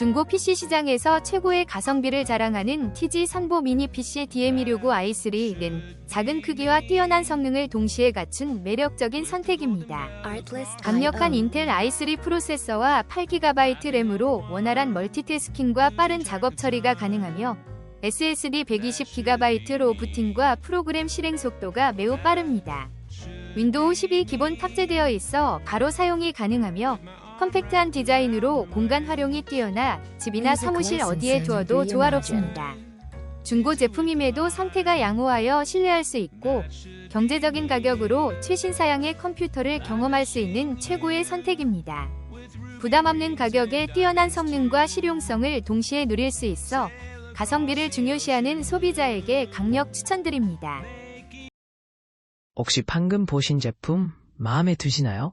중고 PC 시장에서 최고의 가성비를 자랑하는 TG 선보 미니 PC DM269 i3는 작은 크기와 뛰어난 성능을 동시에 갖춘 매력적인 선택입니다. 강력한 인텔 i3 프로세서와 8GB 램으로 원활한 멀티태스킹과 빠른 작업 처리가 가능하며 SSD 120GB 로 부팅과 프로그램 실행 속도가 매우 빠릅니다. 윈도우 12 기본 탑재되어 있어 바로 사용이 가능하며 컴팩트한 디자인으로 공간 활용이 뛰어나 집이나 사무실 어디에 두어도 조화롭습니다. 중고 제품임에도 상태가 양호하여 신뢰할 수 있고 경제적인 가격으로 최신 사양의 컴퓨터를 경험할 수 있는 최고의 선택입니다. 부담 없는 가격에 뛰어난 성능과 실용성을 동시에 누릴 수 있어 가성비를 중요시하는 소비자에게 강력 추천드립니다. 혹시 방금 보신 제품 마음에 드시나요?